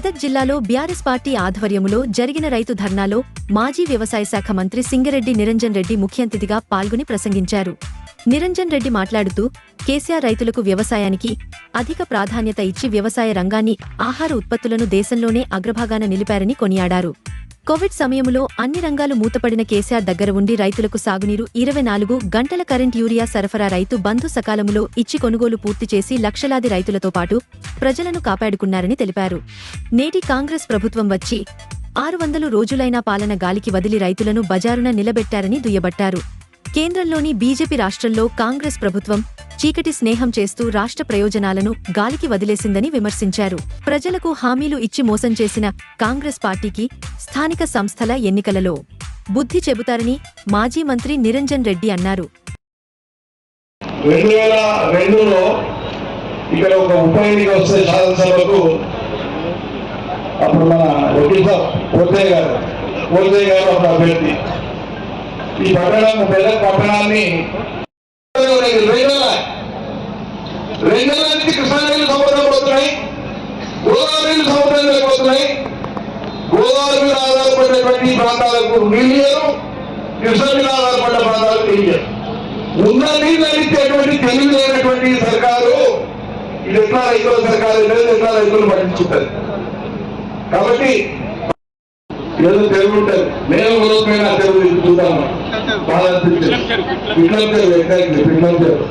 మెదక్ జిల్లాలో BRS party ఆధ్వర్యములో జరిగిన రైతు ధర్నాలో మాజీ వ్యవసాయ శాఖ మంత్రి సింగరెడ్డి నిరంజన్ రెడ్డి ముఖ్యఅతిథిగా పాల్గొని ప్రసంగించారు. నిరంజన్ రెడ్డి మాట్లాడుతూ కేసీఆర్ రైతులకు వ్యవసాయానికి అధిక ప్రాధాన్యత ఇచ్చి వ్యవసాయ రంగాన్ని ఆహార ఉత్పత్తులను దేశంలోనే అగ్రభాగాన నిలిపారని కొనియాడారు. కోవిడ్ సమయంలో అన్ని రంగాలు మూతపడిన కేసీఆర్ దగ్గర ఉండి రైతులకు సాగునీరు ఇరవై నాలుగు గంటల కరెంట్ యూరియా సరఫరా రైతు బంధు సకాలములో ఇచ్చి కొనుగోలు పూర్తి చేసి లక్షలాది రైతులతో పాటు ప్రజలను కాపాడుకున్నారని తెలిపారు. నేటి కాంగ్రెస్ ప్రభుత్వం వచ్చి ఆరు వందలు రోజులైన పాలన గాలికి వదిలి రైతులను బజారున నిలబెట్టారని దుయ్యబట్టారు. కేంద్రంలోని బీజేపీ రాష్ట్రంలో కాంగ్రెస్ ప్రభుత్వం చీకటి స్నేహం చేస్తూ రాష్ట్ర ప్రయోజనాలను గాలికి వదిలేసిందని విమర్శించారు. ప్రజలకు హామీలు ఇచ్చి మోసం చేసిన కాంగ్రెస్ పార్టీకి స్థానిక సంస్థల ఎన్నికలలో బుద్ధి చెబుతారని మాజీ మంత్రి నిరంజన్ రెడ్డి అన్నారు. రెండు వేల రెండులో ఇక్కడ ఒక ఉప ఎన్నిక వస్తే శాసనసభకు అప్పుడు మన వకీల్ సాబ్ పోతే గారు పోతే గారు అప్పుడు అభ్యర్థి. ఈ పట్టణం పెద్ద పట్టణాన్ని రెండు వేల నుంచి కృష్ణా సముద్రంలోకి వస్తున్నాయి. పోతున్నాయి గోదావరి నీళ్ళు సముద్రంలోకి వస్తున్నాయి. గోదావరి మీద ఆధారపడినటువంటి ప్రాంతాలకు నీళ్ళు లేరు కృష్ణ మీద ఆధారపడిన ప్రాంతాలకు నీళ్ళు లేరు ఉన్న నీళ్ళు అందించేటువంటి తెలివి లేనటువంటి సర్కారు ఇది ఎట్లా రైతుల సర్కారు ఎట్లా రైతులు పట్టించుకుంటారు కాబట్టి ఏదో తెలుగు ఉంటుంది నేను రోజుపైన తెలుగు తీసుకుంటాను బాగా అనిపించింది. పిట్లం తెలుగు ఎగ్జాక్ట్లీ పిట్లం తెలుగు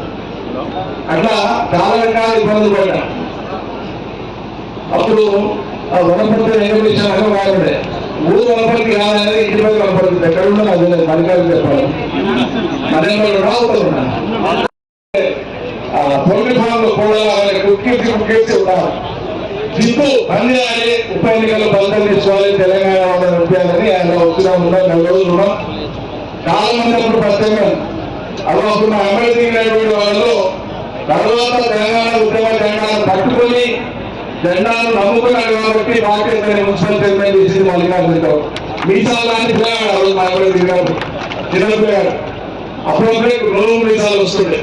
అట్లా చాలా రకాల ఇబ్బందులు పడ్డా అప్పుడు ఆ వనపర్తి వెంకటేశ్వర అని వాడే ఊరు వనపర్తి కాదనేది ఇంటి మీద వనపడుతుంది ఎక్కడ ఉన్నా అది లేదు మరికాయలు చెప్పాలి. వాళ్ళు రావుతున్నా పొలిటి ఫామ్లో కూడా కుక్కేసి కుక్కేసి ఉన్నారు. జిప్పు అన్ని ఉప ఎన్నికల్లో ఫలితం తెచ్చుకోవాలి తెలంగాణ వాళ్ళని ఉండాలని ఆయన వచ్చినా ఉన్నారు నెల రోజులు ఉన్నాం. చాలా మంది అప్పుడు ప్రత్యేకం. అలా అప్పుడు మా ఎమ్మెల్యే వాళ్ళు తర్వాత తెలంగాణ ఉద్యమ జెండాను పట్టుకొని జెండాను నమ్ముకున్నాడు కాబట్టి బాధ్యత మున్సిపల్ చైర్మన్ చేసింది మల్లికార్జున రావు మీసాలు లాంటి పిల్లగాడు ఆ రోజు మా గారు చిన్న పిల్లగాడు అప్పుడప్పుడే రోజు మీసాలు వస్తుండే.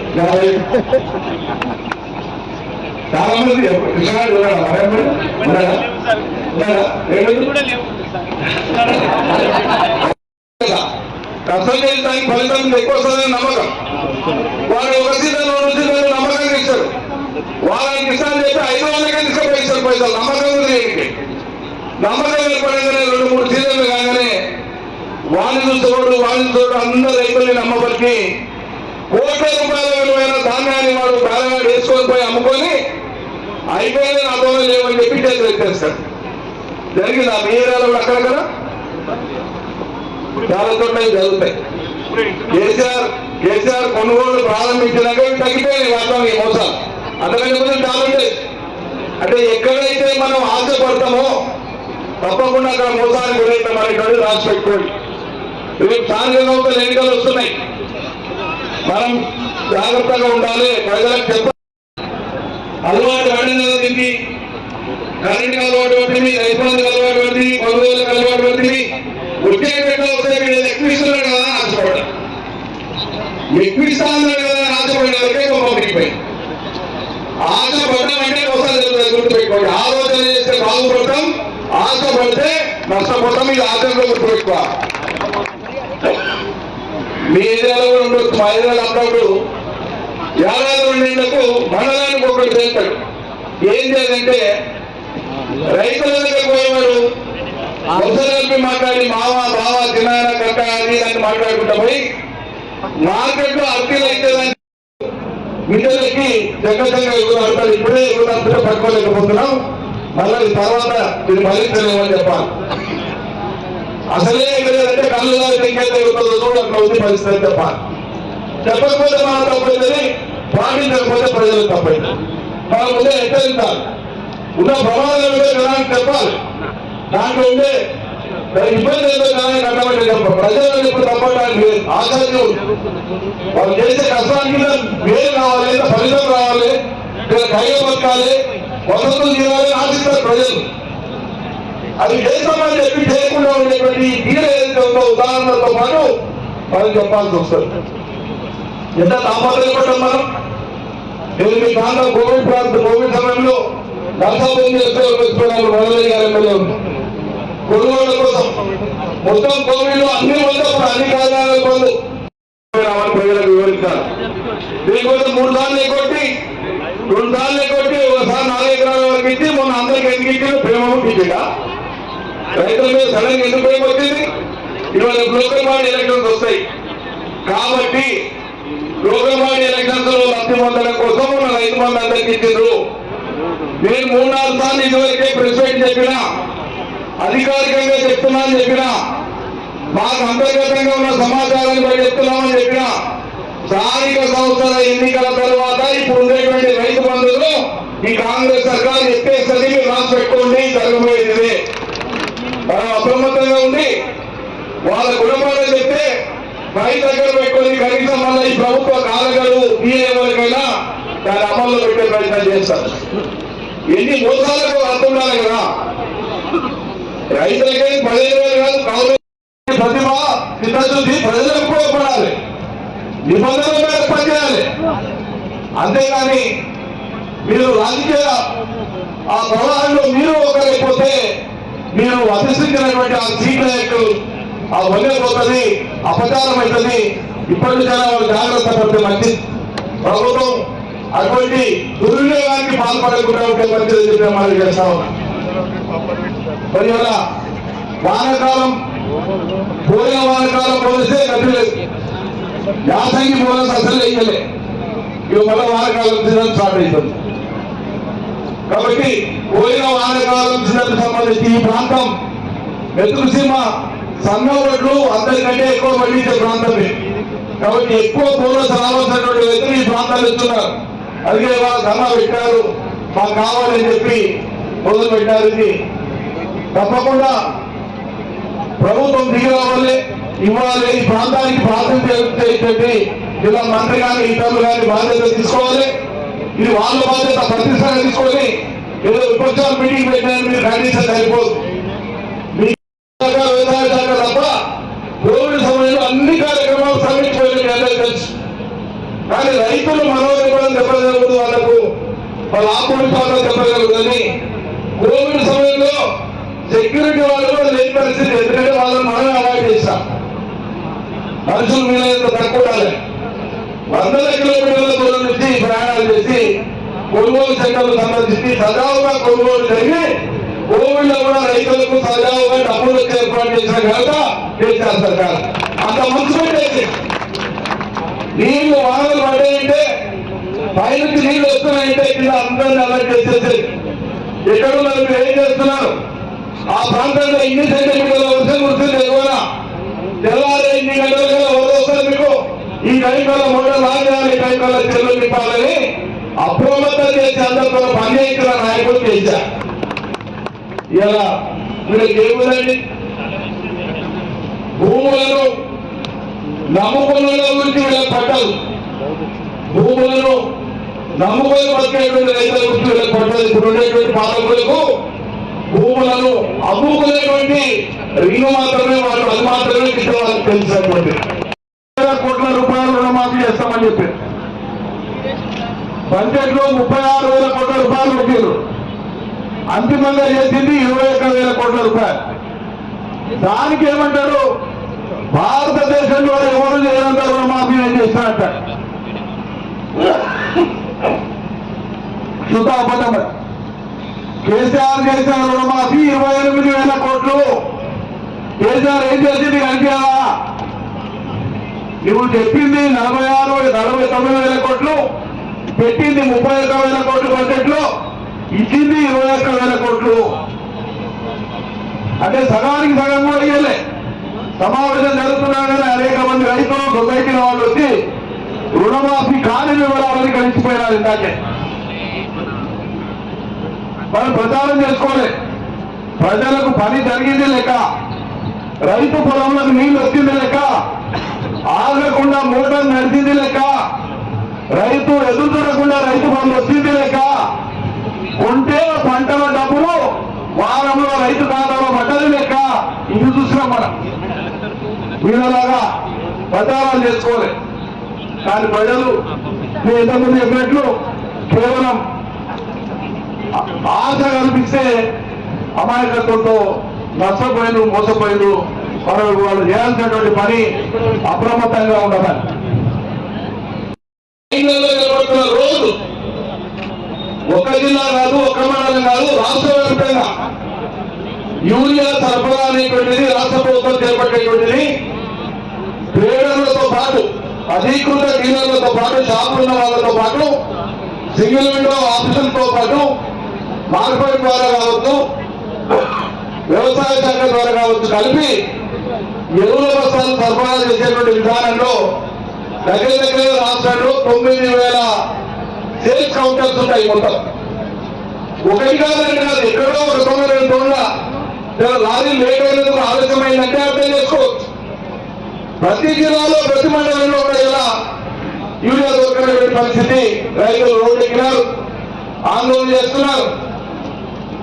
చాలా మంది కృష్ణగారు ఉన్నాడా మరెప్పుడు ఉన్నాడా కష్టం చేయడానికి ఫలితం ఎక్కువ వస్తుందని నమ్మకం. వారు ఒక సీజన్ రెండు సీజన్ నమ్మకంగా ఇస్తారు వాళ్ళకి కిసాన్ చేస్తే ఐదు వందలకే తీసుకుపోయిస్తారు పైసలు. నమ్మకం ఏంటి నమ్మకం ఏర్పడంగానే రెండు మూడు సీజన్లు కాగానే వాళ్ళు చూసేవాడు వాళ్ళు చూడు అందరు రైతుల్ని నమ్మబట్టి కోట్ల రూపాయల విలువైన ధాన్యాన్ని వాడు బేరగాడు వేసుకొని పోయి అమ్ముకొని అయిపోయిన నాతో లేవని చెప్పి చేతులు ఎత్తేస్తారు జరిగింది ఆ మీ ఏరియాలో కూడా అక్కడక్కడ చాలా చోట్ల జరుగుతాయి. కేసీఆర్ కేసీఆర్ కొనుగోలు ప్రారంభించినాక ఇవి తగ్గిపోయినాయి వాస్తవం ఈ మోసాలు. అంతకంటే ముందు చాలా ఉంటాయి. అంటే ఎక్కడైతే మనం ఆశపడతామో తప్పకుండా అక్కడ మోసానికి గురైతాం అనేటువంటి రాసి పెట్టుకోండి. రేపు సాయంత్రం ఎన్నికలు వస్తున్నాయి. మనం జాగ్రత్తగా ఉండాలి. ప్రజలకు చెప్ప అలవాటు పడిన దీన్ని కరెంట్ అలవాటు పడింది రైతులకు అలవాటు పడింది కొనుగోలులకు అలవాటు పడింది వచ్చే వస్తే మీరు ఎక్కువ ఇస్తున్నాడు కదా అని ఎక్కువ ఇస్తా కదా అని గొప్ప మిగిలిపోయి ఆశపడ్డామంటే మోసాలు జరుగుతుంది గుర్తుపెట్టుకోండి. ఆలోచన చేస్తే బాగుపడతాం ఆశపడితే నష్టపోతాం ఇది ఆచరణలో గుర్తుపెట్టుకోవాలి. మీ ఏరియాలో ఉండొచ్చు మా ఏరియాలో అప్పుడప్పుడు ఏడాది నీళ్ళకు మండలానికి ఒకటి చేస్తాడు. ఏం చేయాలంటే రైతుల దగ్గర పోయేవారు అవసరం కలిపి మాట్లాడి మావ బావ తినాయన కట్ట అది అని మాట్లాడుకుంటా పోయి మార్కెట్లో అర్థలు అయితే మిల్లలకి జగ్గజంగా ఎగురు అంటారు ఇప్పుడే ఎగురు అంతా పట్టుకోలేకపోతున్నాం. మళ్ళీ తర్వాత మీరు మళ్ళీ తెలియమని చెప్పాలి. అసలే ఎగరేదంటే కళ్ళు దారి ఇంకైతే ఎగురుతుందో చూడు అట్లా ఉంది పరిస్థితి తప్ప. చెప్పకపోతే మనం తప్పైందని పాటించకపోతే ప్రజలు తప్పైంది. మనం ముందే హెచ్చరించాలి ఉన్న ప్రమాదం ఏదో కదా చెప్పాలి. దాంట్లో ఉండే ఇబ్బంది ఏదో కానీ అని చెప్ప ప్రజలను ఇప్పుడు తప్పడానికి లేదు. ఆచార్యం వాళ్ళు చేసే కష్టానికి మీద వేరు రావాలి ఫలితం రావాలి ఇక్కడ కైగా బతకాలి వసతులు తీరాలి ఆశిస్తారు ప్రజలు. అది చేస్తామని చెప్పి చేయకుండా ఉండేటువంటి ఈ ఏదైతే ఉందో ఉదాహరణతో పాటు మనం చెప్పాల్సి వస్తుంది. ఎంత తాపత్రయపడ్డాం మనం? నేను మీ ప్రాంతం కోవిడ్ ప్రాంత కోవిడ్ సమయంలో నరసాపురం నియోజకవర్గం మొదలయ్య గారు ఎమ్మెల్యే ఉంది కొనుగోళ్ళ కోసం. మొత్తం కోవిడ్లో అన్ని మొత్తం అన్ని కారణాల బంధు రావాలి ప్రజలకు వివరిస్తారు. దీనికోసం మూడు సార్లు ఎగ్గొట్టి రెండు సార్లు ఎగ్గొట్టి ఒకసారి నాలుగు ఎకరాల వరకు ఇచ్చి మొన్న అందరికి ఎందుకు ఇచ్చిన ప్రేమ ఇచ్చిందా? రైతుల మీద సడన్ ఎందుకు భయం వచ్చింది ఇవాళ లోకల్ బాడీ ఎలక్షన్స్ వస్తాయి. కాబట్టి లోకల్ బాడీ ఎలక్షన్స్లో లబ్ధి పొందడం కోసం మన రైతు మంది అందరికి ఇచ్చిండ్రు. నేను మూడు నాలుగు సార్లు ఇదివరకే ప్రెస్ మీట్ చెప్పినా అధికారికంగా చెప్తున్నా అని చెప్పినా మాకు అంతర్గతంగా ఉన్న సమాచారాన్ని బట్టి చెప్తున్నామని చెప్పిన స్థానిక సంస్థల ఎన్నికల తర్వాత ఇప్పుడు ఉండేటువంటి రైతు బంధువులు ఈ కాంగ్రెస్ సర్కార్ ఎత్తేస్తుంది మీరు రాసి పెట్టుకోండి జరగబోయే ఇదే. మనం అప్రమత్తంగా ఉండి వాళ్ళ గుణపాఠం చెప్తే రైతు దగ్గర పెట్టుకుని కనీసం మన ఈ ప్రభుత్వ కాలగలు ఎవరికైనా దాని అమల్లో పెట్టే ప్రయత్నం చేస్తారు. ఎన్ని మోసాలకు అర్థం ఉండాలి కదా. రైతులకే పదిహేను వేలు కాదు కాంగ్రెస్ ప్రతిభ చిత్తశుద్ధి ప్రజలకు ఉపయోగపడాలి నిబంధనల మీద పనిచేయాలి. అంతేగాని మీరు రాజకీయ ఆ ప్రవాహంలో మీరు ఒకరైపోతే మీరు అధిష్ఠించినటువంటి ఆ సీట్ల యొక్క ఆ వదిలిపోతుంది అపచారం అవుతుంది. ఇప్పటి నుంచైనా వాళ్ళు జాగ్రత్త పడితే మంచిది. ప్రభుత్వం అటువంటి దుర్వినియోగానికి పాల్పడకుండా ఉంటే మంచిది చెప్పి మనం చేస్తా ఉన్నాం. మరి అలా వానకాలం పోయిన వానకాలం పోలిస్తే గతి లేదు. యాసంగి బోనస్ అసలు వేయలే ఇవి మళ్ళీ వానకాలం సీజన్ స్టార్ట్ అవుతుంది. కాబట్టి పోయిన వానకాలం సీజన్ సంబంధించి ఈ ప్రాంతం మెతుకుసీమ సన్న అందరికంటే ఎక్కువ పండించే ప్రాంతమే. కాబట్టి ఎక్కువ పూర్వ రావాల్సినటువంటి వ్యక్తులు ఈ ప్రాంతాలు ఇస్తున్నారు అందుకే వాళ్ళ ధర్నా పెట్టారు. మాకు కావాలని చెప్పి మొదలు పెట్టారు ఇది. తప్పకుండా ప్రభుత్వం దిగి రావాలి ఇవ్వాలి. ఈ ప్రాంతానికి ప్రాతినిధ్యం ఇలా మంత్రి కానీ ఇతరులు కానీ బాధ్యత తీసుకోవాలి. ఇది వాళ్ళ బాధ్యత ప్రతిసారి తీసుకొని ఏదో విపక్షాలు మీటింగ్ పెట్టిన మీరు ఖండించడం సరిపోదు మీ శాఖ, వ్యవసాయ శాఖ తప్ప కోవిడ్ సమయంలో అన్ని కార్యక్రమాలు సమీక్ష తెలుసు కానీ రైతులు మనోనిర్భరం దెబ్బతగలదు వాళ్ళకు వాళ్ళ ఆత్మవిశ్వాసం దెబ్బతగలదని కోవిడ్ సమయంలో సెక్యూరిటీ వాళ్ళు కూడా లేని పరిస్థితి. ఎందుకంటే వాళ్ళని మనమే అవాయిడ్ చేస్తాం మనుషులు మీద తక్కువ వందల కిలోమీటర్ల దూరం నుంచి ప్రయాణాలు చేసి కొనుగోలు సెంటర్లు సంబంధించి సజావుగా కొనుగోలు జరిగి కోవిడ్లో కూడా రైతులకు సజావుగా డబ్బులు వచ్చే ఏర్పాటు చేసిన ఘనత కేసీఆర్ సర్కార్. అంత మంచి పెట్టేసి నీళ్ళు వానలు పడ్డాయంటే పైనుంచి నీళ్ళు వస్తున్నాయంటే కింద అందరినీ అలర్ట్ చేసేసి ఎక్కడున్నారు మీరు ఏం చేస్తున్నారు? ఆ ప్రాంతంలో ఇన్ని సెంటీమీటర్ల వర్షం కురిసింది ఎగువనా తెల్లారి ఇన్ని గంటలకు వరద మీకు. ఈ కైకాల మొండ రాజధాని కైకాల చెల్లు నింపాలని అప్రమత్తం చేసి అందరితో పని నాయకులు చేశారు ఇలా వీళ్ళకి ఏముందండి భూములను నమ్ముకున్నలో గురించి వీళ్ళకి పట్టదు భూములను నమ్ముకొని బతికేటువంటి రైతుల గురించి వీళ్ళకి పట్టదు ఇప్పుడు ఉండేటువంటి పాలకులకు భూములను అమ్ముకునేటువంటి రీలు మాత్రమే వాళ్ళు అది మాత్రమే వాళ్ళకి తెలిసినటువంటి. కోట్ల రూపాయలు రుణమాఫీ చేస్తామని చెప్పారు. బడ్జెట్లో ముప్పై ఆరు వేల కోట్ల రూపాయలు పెట్టారు అంతిమంగా చేసింది ఇరవై ఒక్క వేల కోట్ల రూపాయలు. దానికి ఏమంటారు? భారతదేశంలో ఎవరు చేయనంత రుణమాఫీ చేస్తారంట? చేస్తానంట కేసీఆర్ చేసిన రుణమాఫీ ఇరవై ఎనిమిది వేల కోట్లు. కేసీఆర్ ఏం చేసింది కనిపించాలా? నువ్వు చెప్పింది నలభై ఆరు నలభై తొమ్మిది వేల కోట్లు పెట్టింది ముప్పై ఒక్క వేల కోట్లు బడ్జెట్లో ఇచ్చింది ఇరవై ఒక్క వేల కోట్లు. అంటే సగానికి సగం కూడా ఇయ్యలే. సమావేశం జరుగుతున్నా కానీ అనేక మంది రైతులు సొసైటీల వాళ్ళు వచ్చి రుణమాఫీ కాని వివరాలని కలిసిపోయినారు ఇందాకే. మనం ప్రచారం చేసుకోలే ప్రజలకు పని జరిగింది లెక్క రైతు పొలంలోకి నీళ్ళు వచ్చింది లెక్క ఆగకుండా మోటార్ నడిచింది లెక్క రైతు ఎదురు చూడకుండా రైతు పనులు వచ్చింది లెక్క కొంటే పంటల డబ్బులు వారంలో రైతు ఖాతాలో పడ్డది లెక్క ఇది చూసినాం మనం. వీళ్ళలాగా ప్రచారాలు చేసుకోలే కానీ ప్రజలు నేను ఇంతకుముందు చెప్పినట్లు కేవలం ఆశ కల్పిస్తే అమాయకత్వంతో నష్టపోయిన మోసపోయిన వాళ్ళు వాళ్ళు చేయాల్సినటువంటి పని అప్రమత్తంగా ఉండాలి రోజు ఒక జిల్లా కాదు ఒక మండలం కాదు రాష్ట్ర వ్యాప్తంగా యూరియా సరఫరా అనేటువంటిది రాష్ట్ర ప్రభుత్వం చేపట్టేటువంటిది ట్రేడర్లతో పాటు అధీకృత డీలర్లతో పాటు షాపులున్న వాళ్ళతో పాటు సింగిల్ విండో ఆఫీసులతో పాటు మార్కెట్ ద్వారా కావచ్చు వ్యవసాయ శాఖ ద్వారా కావచ్చు కలిపి ఎరువుల బస్తాలు సరఫరా చేసేటువంటి విధానంలో దగ్గర దగ్గర రాష్ట్రంలో తొమ్మిది వేల సేల్స్ కౌంటర్స్ ఉంటాయి మొత్తం. ఒకటి కాదండి కాదు ఎక్కడో ఒక తొమ్మిది రెండు రోజుల లారీ లేట్ అయినందుకు ఆలస్యమైందంటే అర్థం చేసుకోవచ్చు. ప్రతి జిల్లాలో ప్రతి మండలంలో కూడా ఇలా యూరియా దొరకనే పరిస్థితి. రైతులు రోడ్డు ఎక్కినారు ఆందోళన చేస్తున్నారు.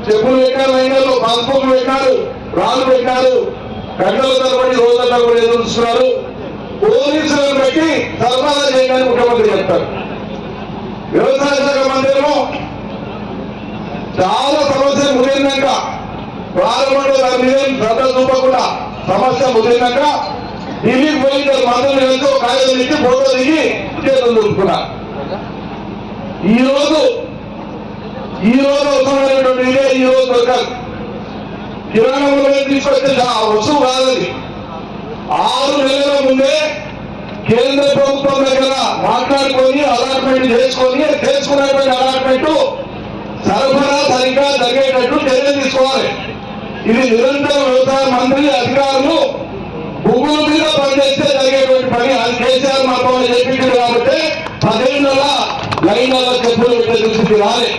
చెప్పులు పెట్టారు రైతులు పాస్పోర్ట్లు పెట్టారు రాళ్ళు పెట్టారు గంటల తరబడి రోజుల తరబడి ఎదురుస్తున్నారు పోలీసులను పెట్టి సరఫరా చేయడానికి ముఖ్యమంత్రి చెప్తారు. వ్యవసాయ శాఖ మంత్రిలో చాలా సమస్య ముదిరినాక ప్రారంభంలో దాని మీద శ్రద్ధ చూపకుండా సమస్య ముదిరినాక ఢిల్లీకి పోయి ఇద్దరు మంత్రులు వెళ్తూ కాగితం ఇచ్చి ఫోటో దిగి చేతులు చూసుకున్నారు ఈ రోజు ఈ రోజు అవసరమైనటువంటి ఇదే ఈ రోజు దొరకాలి కిరాణా తీసుకొస్తే ఆ వస్తువు కాదండి. ఆరు నెలల ముందే కేంద్ర ప్రభుత్వం దగ్గర మాట్లాడుకొని అలాట్మెంట్ చేసుకొని చేసుకున్నటువంటి అలాట్మెంట్ సరఫరా సరిగ్గా జరిగేటట్టు చర్యలు తీసుకోవాలి. ఇది నిరంతరం వ్యవసాయ మంత్రి అధికారులు భూముల మీద పనిచేస్తే జరిగేటువంటి పని అది కేసీఆర్ మాతో చెప్పింది కాబట్టి పదేళ్ళ లైన్లలో చెప్పులు పెట్టే దుస్థితి రాలే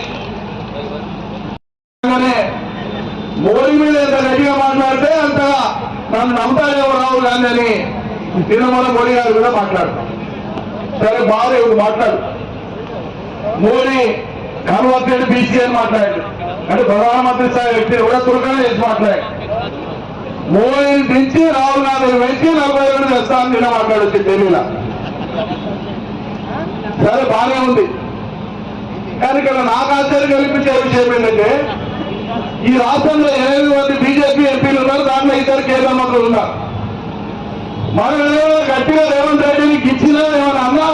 తెలంగాణనే మోడీ మీద ఎంత గట్టిగా మాట్లాడితే అంతగా నన్ను నమ్ముతారేమో రావు గాంధీ అని తిరుమల మోడీ గారి మీద మాట్లాడతాం సరే బాగా ఇప్పుడు మాట్లాడు మోడీ కన్వర్టెడ్ బీసీ అని మాట్లాడాడు అంటే ప్రధానమంత్రి స్థాయి వ్యక్తిని కూడా తురకనే చేసి మాట్లాడాడు మోడీని దించి రాహుల్ గాంధీని నలభై రెండు తెస్తాను నిన్న మాట్లాడొచ్చు ఢిల్లీలో. సరే బాగానే ఉంది. కానీ ఇక్కడ నాకు ఆశ్చర్యం కల్పించే విషయం ఏంటంటే ఈ రాష్ట్రంలో ఎనిమిది మంది బీజేపీ ఎంపీలు ఉన్నారు దాంట్లో ఇద్దరు కేంద్ర మంత్రులు ఉన్నారు. మనం ఏమైనా గట్టిగా రేవంత్ రెడ్డిని గిచ్చినా ఏమైనా అన్నా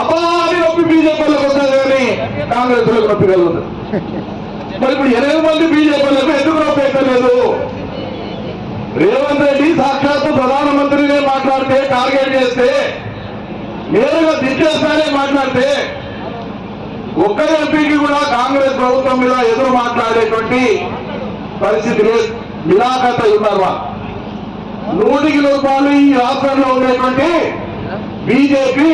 అబ్బా నొప్పి బీజేపీలకు వస్తుంది కానీ కాంగ్రెస్లోకి నొప్పి కలుగుతుంది. మరి ఇప్పుడు ఎనిమిది మంది బీజేపీలకు ఎందుకు నొప్పి ఎక్కలేదు రేవంత్ రెడ్డి సాక్షాత్తు ప్రధానమంత్రినే మాట్లాడితే టార్గెట్ చేస్తే నేరుగా దిచ్చేస్తానే మాట్లాడితే ఒక్క ఎంపీకి కూడా కాంగ్రెస్ ప్రభుత్వం మీద ఎదురు మాట్లాడేటువంటి పరిస్థితి లేదు. నిరాకత ఉన్నారా నూటికి రూపాయలు ఈ రాష్ట్రంలో ఉండేటువంటి బీజేపీ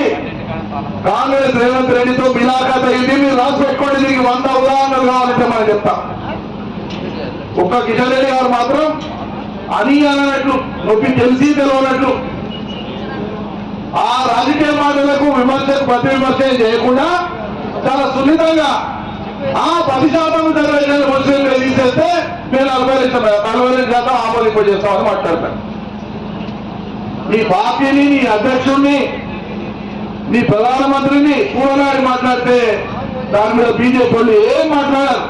కాంగ్రెస్ రేవంత్ రెడ్డితో మిలాఖత్ అయింది మీరు రాసి పెట్టుకోండి దీనికి వంద ఉదాహరణలు కావాలంటే మనం చెప్తాం. ఒక్క కిషన్ రెడ్డి గారు మాత్రం అని అనట్లు నొప్పి తెలిసి తెలవనట్లు ఆ రాజకీయ మాటలకు విమర్శలు ప్రతి విమర్శ చేయకుండా చాలా సున్నితంగా ఆ పది శాతం రిజర్వేషన్ ముస్లింలు తీసేస్తే మేము నలభై లక్షల నలభై రెండు శాతం ఆమోదింపజేస్తామని మాట్లాడతాను నీ పార్టీని నీ అధ్యక్షుడిని నీ ప్రధానమంత్రిని కూడనాడి మాట్లాడితే దాని మీద బీజేపీ వాళ్ళు ఏం మాట్లాడారు.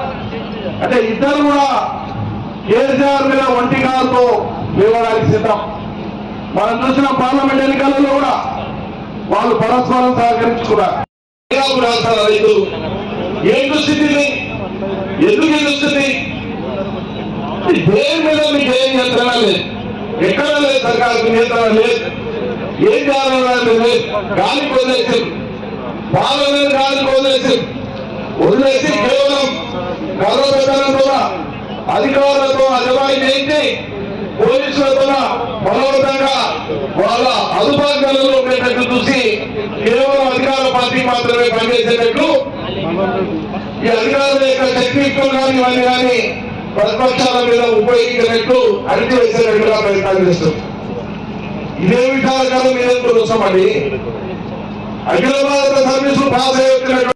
అంటే ఇద్దరు కూడా కేసీఆర్ మీద ఒంటి కాలతో లేవడానికి సిద్ధం. మనం చూసిన పార్లమెంట్ ఎన్నికలలో కూడా వాళ్ళు పరస్పరం సహకరించుకున్నారు. పంజాబ్ రాష్ట్రాల రైతులు ఏం దుస్థితి ఎందుకు ఈ దేని మీద మీకు ఏం నియంత్రణ లేదు? ఎక్కడ లేదు సర్కారుకు నియంత్రణ లేదు. ఏం చేయాలన్నది లేదు గాలికి వదిలేసి పాలన గాలికి వదిలేసి వదిలేసి కేవలం కర్ర పెట్టడంతో అధికారులతో అజమాయి చేయించి పోలీసులతో బలవంతంగా వాళ్ళ అదుపాజ్ఞలలో ఉండేటట్టు చూసి కేవలం అధికార పార్టీ మాత్రమే పనిచేసేటట్టు ఈ అధికారుల యొక్క శక్తిత్వం కానీ ఇవన్నీ కానీ ప్రతిపక్షాల మీద ఉపయోగించినట్టు అణిచివేసేటట్టుగా ప్రయత్నాలు చేస్తుంది ఇదే విధానకాలం మీద చూస్తామండి అఖిల భారత సర్వీసులు పాస్ అయ్యి